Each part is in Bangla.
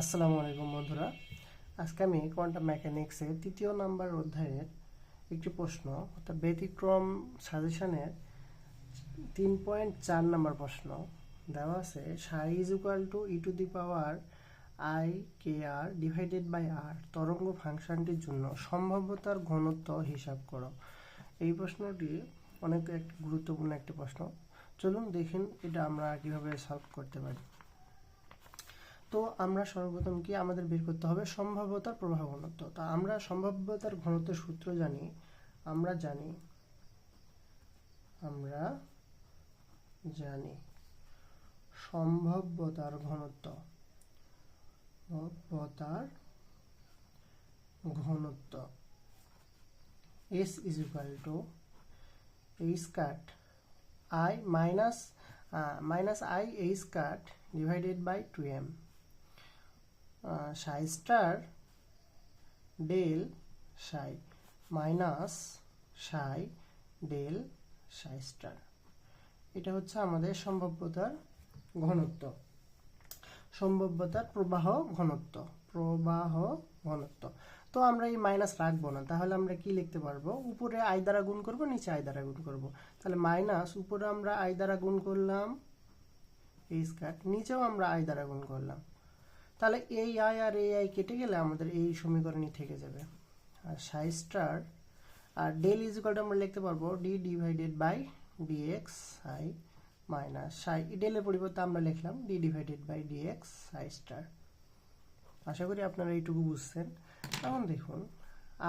আসসালামু আলাইকুম বন্ধুরা। আজকে আমি কোয়ান্টাম মেকানিক্সের তৃতীয় নাম্বার অধ্যায়ের একটি প্রশ্ন, অর্থাৎ ব্যতিক্রম সাজেশনের তিন পয়েন্ট চার নাম্বার প্রশ্ন দেওয়া আছে। Psi is equal to e to the power i k r divided by r তরঙ্গ ফাংশনটির জন্য সম্ভাব্যতার ঘনত্ব হিসাব করো। এই প্রশ্নটি অনেক গুরুত্বপূর্ণ একটি প্রশ্ন। চলুন দেখুন এটা আমরা কীভাবে সলভ করতে পারি। তো আমরা সর্বপ্রথম কি আমাদের বের করতে হবে সম্ভাব্যতার প্রবাহ ঘনত্ব। তা আমরা সম্ভাব্যতার ঘনত্বের সূত্র জানি, আমরা জানি আমরা জানি সম্ভাব্যতার ঘনত্ব সম্ভাব্যতার ঘনত্ব। S is equal to h cut i minus minus i h cut divided by two m star del psi minus psi del psi star. এটা হচ্ছে আমাদের সম্ভাব্যতার ঘনত্ব। সম্ভাব্যতার প্রবাহ ঘনত্ব প্রবাহ ঘনত্ব। তো আমরা এই মাইনাস রাখব না, তাহলে আমরা কি লিখতে পারব? উপরে আই দ্বারা গুণ করব, নিচে আই দ্বারা গুণ করব। তাহলে মাইনাস, উপরে আমরা আই দ্বারা গুণ করলাম, এই স্কার্ট নিচেও আমরা আই দ্বারা গুণ করলাম। তাহলে এই আই আর এই আই কেটে গেলে আমাদের এই সমীকরণই থেকে যাবে। আর সাই স্টার আর ডেল ইজিকালটা আমরা লিখতে পারব d divided by dx i minus psi ডেলের পরিবর্তে আমরা লিখলাম d divided by dx psi star আশা করি আপনারা এইটুকু বুঝছেন। এখন দেখুন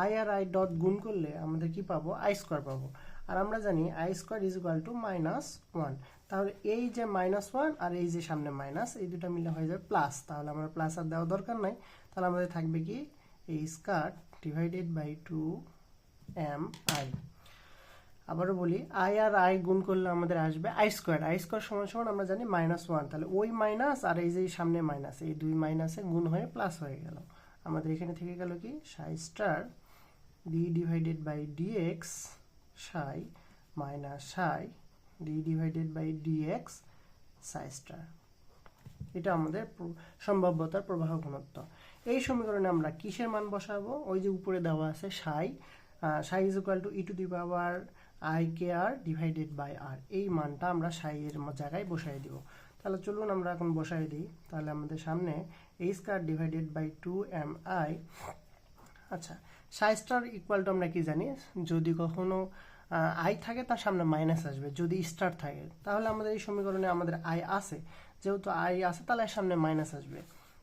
আই আর আই ডট গুণ করলে আমাদের কি পাবো? আই স্কোয়ার পাবো। আর আমরা জানি i square is equal to minus one তাহলে এই যে মাইনাস ওয়ান আর এই যে সামনে মাইনাস এই দুটো মিলে হয়ে যাবে প্লাস তাহলে আমার প্লাস আর দেওয়া দরকার নাই। তাহলে আমাদের থাকবে কি? এই square divided by two m i আবারও বলি আই আর আই গুণ করলে আমাদের আসবে আই স্কোয়ার আই স্কোয়ার সমান সমান আমরা জানি মাইনাস ওয়ান তাহলে ওই মাইনাস আর এই যে সামনে মাইনাস এই দুই মাইনাসে গুণ হয়ে প্লাস হয়ে গেল। আমাদের এখানে থেকে গেল কি? Psi star d divided by dx psi minus psi d divided by dx psi star এটা আমাদের সম্ভাব্যতার প্রবাহ ঘনত্ব। এই সমীকরণে আমরা কিসের মান বসাবো? ওই যে উপরে দেওয়া আছে psi psi is equal to e to the power i k r divided by r এই মানটা আমরা সাইয়ের জায়গায় বসাই দিব। তাহলে চলুন আমরা এখন বসাই দিই। তাহলে আমাদের সামনে এই square divided by two m i আচ্ছা সাই স্টার ইকুয়াল টু আমরা কি জানি? যদি কখনো আই থাকে তার সামনে মাইনাস আসবে। যদি স্টার থাকে, তাহলে আমাদের এই সমীকরণে আমাদের আই আছে। যেহেতু আই আছে, তাহলে সামনে মাইনাস আসবে।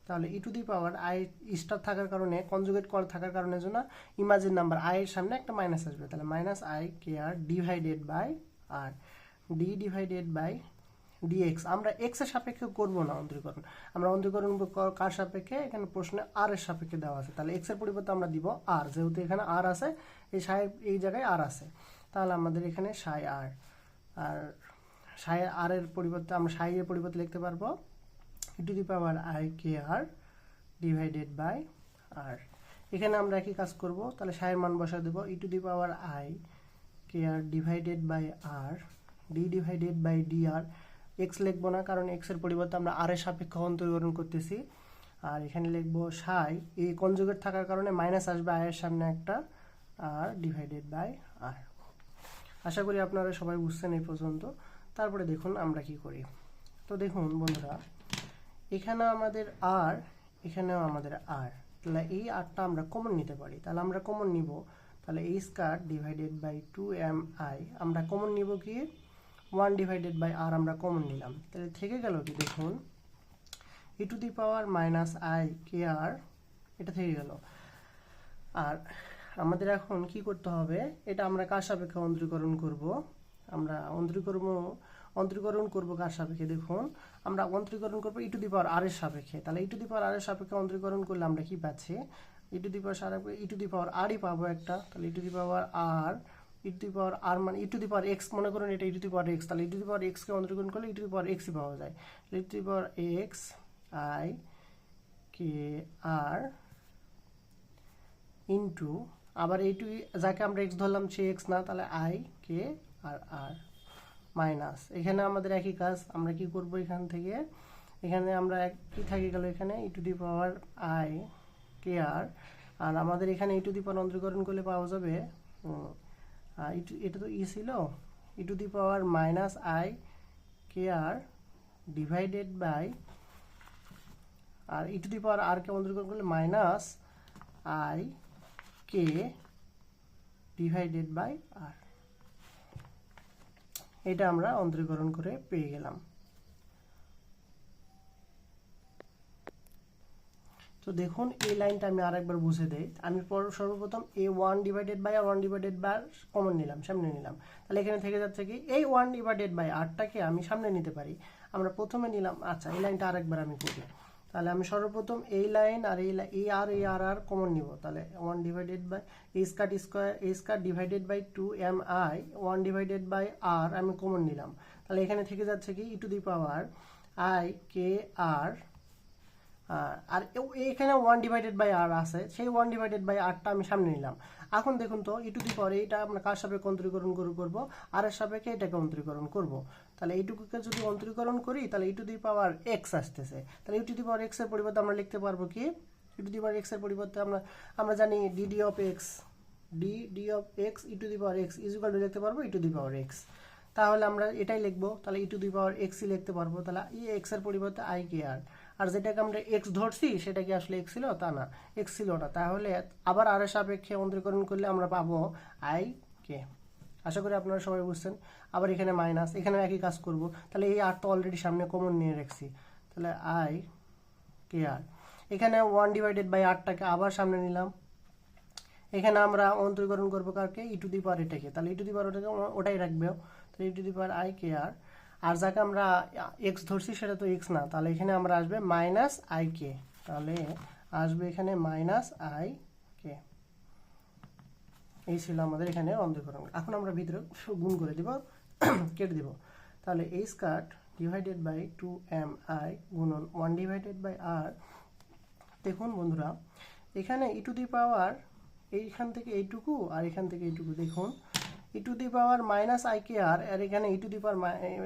তাহলে e to the power i star থাকার কারণে কনজুগেট করা থাকার কারণে জন্য ইমাজিন নাম্বার আই এর সামনে একটা মাইনাস আসবে। তাহলে minus i k r divided by r d divided by dx আমরা এক্সের সাপেক্ষে করব না অন্তরীকরণ। আমরা অন্তরীকরণ কার সাপেক্ষে? এখানে প্রশ্নে আর এর সাপেক্ষে দেওয়া আছে। তাহলে এক্সের পরিবর্তে আমরা দিব আর যেহেতু এখানে আর আছে, এই সাই এই জায়গায় আর আছে। তাহলে আমাদের এখানে সাই আর আর সাই আর এর পরিবর্তে আমরা সাই এর পরিবর্তে লিখতে পারব e to the power i k r divided by r এখানে আমরা একই কাজ করব। তাহলে সাইয়ের মান বসা দেবো e to the power i k r divided by r d divided by d r x লিখব না, কারণ এক্সের পরিবর্তে আমরা আর এর সাপেক্ষে অন্তরীকরণ করতেছি। আর এখানে লিখব সাই এই কনজুগেট থাকার কারণে মাইনাস আসবে আয়ের সামনে একটা, আর ডিভাইডেড বাই আর আশা করি আপনারা সবাই বুঝছেন এই পর্যন্ত। তারপরে দেখুন আমরা কি করি। তো দেখুন বন্ধুরা এখানে আমাদের আর এখানেও আমাদের আর তাহলে এই আরটা আমরা কমন নিতে পারি। তাহলে আমরা কমন নিব। তাহলে এই square divided by two m i আমরা কমন নিব কি? ওয়ান ডিভাইডেড বাই আর আমরা কমন নিলাম। তাহলে থেকে গেল কি? দেখুন e to the power minus i k r এটা থেকে গেল। আর আমাদের এখন কি করতে হবে? এটা আমরা কার সাপেক্ষে অন্তরীকরণ করব? আমরা অন্তরীকরণ অন্তরীকরণ করব কার সাপেক্ষে? দেখুন, আমরা অন্তরীকরণ করব ই টু দি পাওয়ার আর এর সাপেক্ষে। তাহলে ই টু দি পাওয়ার আর এর সাপেক্ষে অন্তরীকরণ করলে আমরা কি পাচ্ছি? ই টু দি পাওয়ার সাপেক্ষে ই টু দি পাওয়ার আরই পাবো একটা। তাহলে e to the power R E the power আর মানে ই দি পাওয়ার এক্স মনে করুন এটা ই টু দি পাওয়ার এক্স, তাহলে ই দি পাওয়ার এক্সকে অন্তরীকরণ করলে ই দি পাওয়ার এক্সই পাওয়া যায়। E to the power x i k r into, আবার এইটু যাকে আমরা এক্স ধরলাম সে এক্স না, তাহলে i k r R minus. এখানে আমাদের একই কাজ, আমরা কি করব এখান থেকে? এখানে আমরা কি থাকে গেল এখানে? E to the power i k r আর আমাদের এখানে ই দি পাওয়ার অন্তরীকরণ করলে পাওয়া যাবে এটা তো ই ছিল। E to the power minus i k r divided by r e to the power r কে অন্তর্গত করলে minus i k divided by r এটা আমরা অন্তরীকরণ করে পেয়ে গেলাম। তো দেখুন, এই লাইনটা আমি আরেকবার বুঝে দেই। আমি পর- সর্বপ্রথম a one divided by r one divided by common নিলাম, সামনে নিলাম। তাহলে এখানে থেকে যাচ্ছে কি, এই ওয়ান ডিভাইডেড বাই আরটাকে আমি সামনে নিতে পারি। আমরা প্রথমে নিলাম আচ্ছা এই লাইনটা আরেকবার আমি করি তাহলে আমি সর্বপ্রথম এই লাইন আর এই এই আর এই আর আর কমন নিব। তাহলে one divided by square square square divided by two m i one divided by r আমি কমন নিলাম। তাহলে এখানে থেকে যাচ্ছে কি ই to the power i k r আর এখানে ওয়ান ডিভাইডেড বাই আর আছে। সেই ওয়ান ডিভাইডেড বাই আরটা আমি সামনে নিলাম। এখন দেখুন তো ই টু দি পাওয়ার এইটা আমরা কার সাপেক্ষে অন্তরীকরণ করে করব। আর এর সাপেক্ষে এটাকে অন্তরীকরণ করব। তাহলে এইটুকুকে যদি অন্তরীকরণ করি, তাহলে ইটু দি পাওয়ার এক্স আসতেছে। তাহলে ইটু দি পাওয়ার এক্সের পরিবর্তে আমরা লিখতে পারব কি? ই টু দি পাওয়ার এক্সের পরিবর্তে আমরা আমরা জানি d d of x d d of x e to the power x is equal to লিখতে পারব e to the power x তাহলে আমরা এটাই লিখব। তাহলে ই টু দি পাওয়ার এক্সই লিখতে পারব। তাহলে ই এক্সের পরিবর্তে আই কে আর আর যেটাকে আমরা এক্স ধরছি, সেটা কি আসলে এক্স ছিল? তা না। এক্স ছিল না। তাহলে আবার আর সাপেক্ষে অন্তরীকরণ করলে আমরা পাবো আই কে আশা করি আপনারা সবাই বুঝছেন। আবার এখানে মাইনাস এখানে একই কাজ করব। তাহলে এই আর তো অলরেডি সামনে কমন নিয়ে রাখছি। তাহলে আই কে আর এখানে ওয়ান ডিভাইডেড বাই আটটাকে আবার সামনে নিলাম। এখানে আমরা অন্তরীকরণ করব কারকে? ই টু দি পাওয়ার এটাকে। তাহলে ই টু দি পাওয়ার ওটাকে ওটাই রাখবে। তাহলে e to the power i k r আর যাকে আমরা এক্স ধরছি সেটা তো এক্স না, তাহলে এখানে আমরা আসবে মাইনাস আই কে তাহলে আসবে এখানে মাইনাস আই কে এই ছিল আমাদের এখানে অন্তরীকরণ এখন আমরা ভিতরে গুণ করে দিব, কেটে দিব। তাহলে এই square divided by two m i গুণন ওয়ান ডিভাইডেড বাই আর দেখুন বন্ধুরা, এখানে ই টু দি পাওয়ার এইখান থেকে এইটুকু আর এখান থেকে এইটুকু, দেখুন। E to the power minus i k r r এখানে ই টু দি পাওয়ার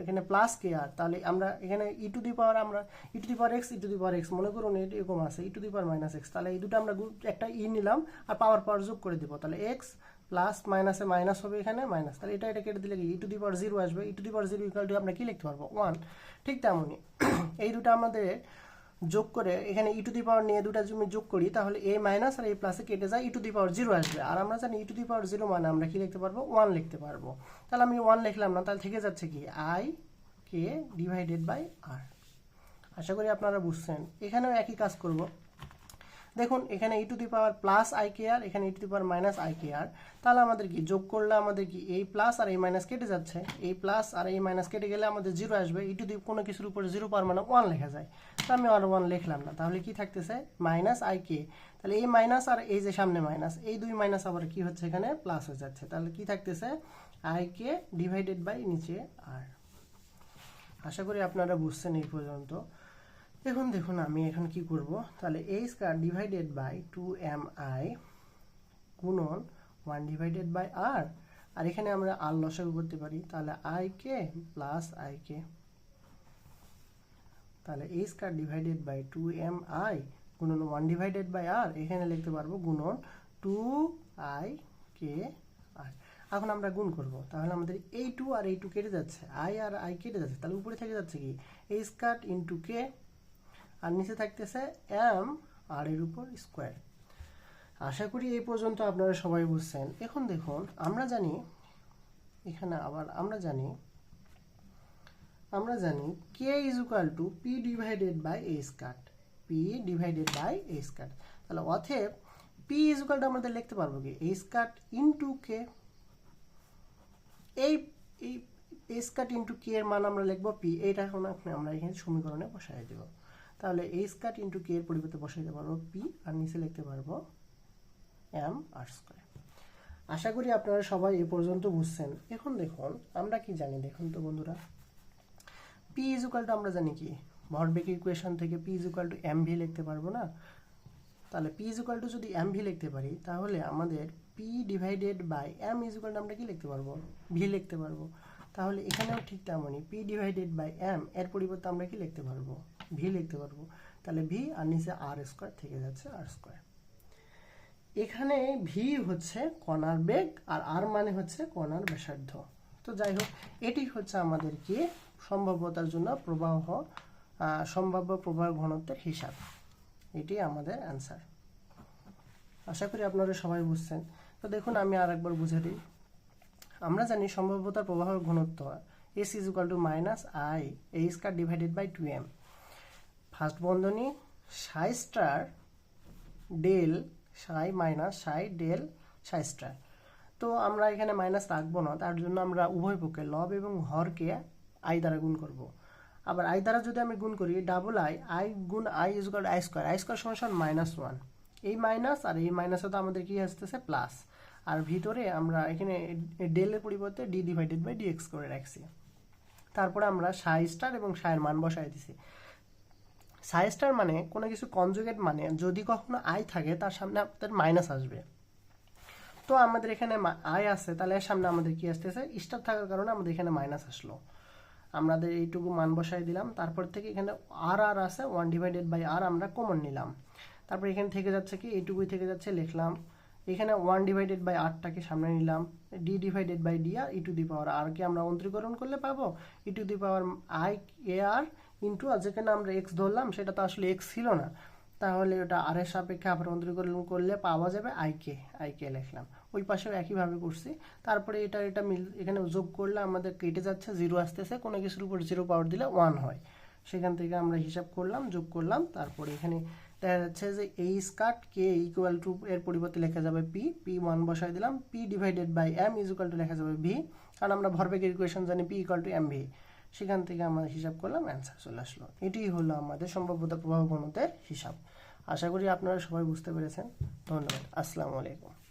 এখানে প্লাস কে আর তাহলে আমরা এখানে ই টু দি পাওয়ার আমরা e to the power x e to the power x মনে করুন এরকম আছে e to the power minus x তাহলে এই দুটো আমরা একটা ই নিলাম, আর পাওয়ার পাওয়ার যোগ করে দিব, তাহলে এক্স প্লাস মাইনাসে মাইনাস হবে এখানে মাইনাস তাহলে এটা এটা কেটে দিলে কি? ই টু দি পাওয়ার জিরো আসবে e to the power zero equal to আমরা কি লিখতে পারব? ওয়ান ঠিক তেমনই। এই দুটো আমাদের যোগ করে এখানে ই টু দি পাওয়ার নিয়ে দুটা যদি যোগ করি, তাহলে এ মাইনাস আর এ প্লাসে কেটে যায় e to the power zero আসবে। আর আমরা জানি ই টু দি পাওয়ার জিরো মানে আমরা কি লিখতে পারব? ওয়ান লিখতে পারব। তাহলে আমি ওয়ান লিখলাম না, তাহলে থেকে যাচ্ছে কি? I k divided by r আশা করি আপনারা বুঝছেন। এখানেও একই কাজ করব। দেখুন, এখানে e to the power plus i k r এখানে e to the power minus i k r তাহলে আমাদের কি? যোগ করলে আমাদের কি? এই প্লাস আর এই মাইনাস কেটে যাচ্ছে। এই প্লাস আর এই মাইনাস কেটে গেলে আমাদের জিরো আসবে। ই টু দি কোনো কিছুর উপরে জিরো পাওয়ার মানে ওয়ান লেখা যায়। তো আমি আর ওয়ান লিখলাম না। তাহলে কি থাকতেছে? মাইনাস আই কে তাহলে এই মাইনাস আর এই যে সামনে মাইনাস এই দুই মাইনাস আবার কি হচ্ছে এখানে? প্লাস হয়ে যাচ্ছে। তাহলে কি থাকতেছে? আই কে ডিভাইডেড বাই নিচে আর আশা করি আপনারা বুঝছেন এই পর্যন্ত। এখন দেখুন আমি এখন কি করব? তাহলে এই square divided by two m i গুণন one divided by r r এখানে আমরা আর লসাগু করতে পারি। তাহলে i k plus i k তাহলে এই square divided by two m i গুণন ওয়ান ডিভাইডেড বাই আর এখানে লিখতে পারব গুণন টু আই কে আর এখন আমরা গুণ করব। তাহলে আমাদের এই টু আর এই টু কেটে যাচ্ছে। আই আর আই কেটে যাচ্ছে। তাহলে উপরে থেকে যাচ্ছে কি? এই স্কার্ট ইন্টু কে আর নিচে থাকতেছে এম আর এর উপর স্কোয়ার আশা করি এই পর্যন্ত আপনারা সবাই বুঝছেন। এখন দেখুন, আমরা জানি, এখানে আবার আমরা জানি আমরা জানি K is equal to P divided by a square P divided by a square তাহলে অথেব পি ইজ ইকুয়াল টু আমাদের লিখতে পারব কি? এ স্কার্ট ইন্টু কে এই এই এ স্কার্ট ইন্টু কে এর মান আমরা লিখব পি এইটা এখন আমরা এখানে সমীকরণে বসাই দেব। তাহলে এ স্কার্ট ইন্টু কে এর পরিবর্তে বসাইতে পারব পি আর নিচে লিখতে পারব এম আর স্কোয়ার আশা করি আপনারা সবাই এ পর্যন্ত বুঝছেন। এখন দেখুন, আমরা কি জানি? দেখুন তো বন্ধুরা। পি ইজ ইকুয়াল টু আমরা জানি কি? ভরবেগ ইকুয়েশন থেকে p is equal to m v লিখতে পারব না? তাহলে পি ইজ ইকুয়াল টু যদি এম ভি লিখতে পারি, তাহলে আমাদের p divided by m is equal to আমরা কি লিখতে পারব? ভি লিখতে পারব। তাহলে এখানেও ঠিক তেমনই পি ডিভাইডেড বাই এম এর পরিবর্তে আমরা কি লিখতে পারব? ভি লিখতে পারব। তাহলে ভি আর নিচে আর স্কোয়ার থেকে যাচ্ছে আর স্কোয়ার এখানে ভি হচ্ছে কণার বেগ আর আর মানে হচ্ছে কণার ব্যাসার্ধ। তো যাই হোক, এটি হচ্ছে আমাদের কি সম্ভাব্যতার জন্য প্রবাহ সম্ভাব্য প্রবাহ ঘনত্বের হিসাব। এটি আমাদের অ্যান্সার আশা করি আপনারা সবাই বুঝছেন। তো দেখুন, আমি আর একবার বুঝে দিই। আমরা জানি সম্ভাব্যতার প্রবাহের ঘনত্ব s is equal to minus i h square divided by two m first বন্ধনী psi star del psi minus psi del psi star তো আমরা এখানে মাইনাস রাখব না, তার জন্য আমরা উভয় পক্ষে লব এবং হরকে আই দ্বারা গুণ করব। আবার আই দ্বারা যদি আমি গুণ করি ডাবল আই আই গুণ i is equal i square i square সমান মাইনাস ওয়ান এই মাইনাস আর এই মাইনাসে তো আমাদের কি আসতেছে? প্লাস আর ভিতরে আমরা এখানে ডেলের পরিবর্তে d divided by d x করে রাখছি। তারপরে আমরা সাই স্টার এবং সায়ের মান বসাই দিছি। সাই স্টার মানে কোনো কিছু কনজুগেট মানে যদি কখনো আই থাকে, তার সামনে আপনাদের মাইনাস আসবে। তো আমাদের এখানে আই আছে, তাহলে এর সামনে আমাদের কি আসতেছে? স্টার থাকার কারণে আমাদের এখানে মাইনাস আসলো। আমাদের এইটুকু মান বসাই দিলাম। তারপর থেকে এখানে আর আর আছে ওয়ান ডিভাইডেড বাই আর আমরা কমন নিলাম। তারপর এখানে থেকে যাচ্ছে কি? এইটুকুই থেকে যাচ্ছে লিখলাম। এখানে ওয়ান ডিভাইডেড বাই আরটাকে সামনে নিলাম। D divided by d r e to the power r কে আমরা অন্তরীকরণ করলে পাবো। E to the power i a r into r যেখানে আমরা এক্স ধরলাম, সেটা তো আসলে এক্স ছিল না। তাহলে ওটা আর এর সাপেক্ষে আবার অন্তরীকরণ করলে পাওয়া যাবে আইকে আইকে লিখলাম। ওই পাশেও একইভাবে করছি। তারপরে এটা এটা মিল, এখানে যোগ করলে আমাদের কেটে যাচ্ছে, জিরো আসতেছে, কোনো কিছুর উপর জিরো পাওয়ার দিলে ওয়ান হয়। সেখান থেকে আমরা হিসাব করলাম, যোগ করলাম, তারপরে এখানে দেখা যাচ্ছে যে এই স্কার্ট কে ইকুয়াল টু এর পরিবর্তে লেখা যাবে পি পি ওয়ান বসাই দিলাম p divided by m is equal to লেখা যাবে ভি কারণ আমরা ভরবেগের ইকুয়েশন জানি p equal to m v সেখান থেকে আমরা হিসাব করলাম অ্যান্সার চলে আসলো। এটি হলো আমাদের সম্ভাব্যতা প্রবাহ ঘনত্বের হিসাব। আশা করি আপনারা সবাই বুঝতে পেরেছেন। ধন্যবাদ। আসসালামু আলাইকুম।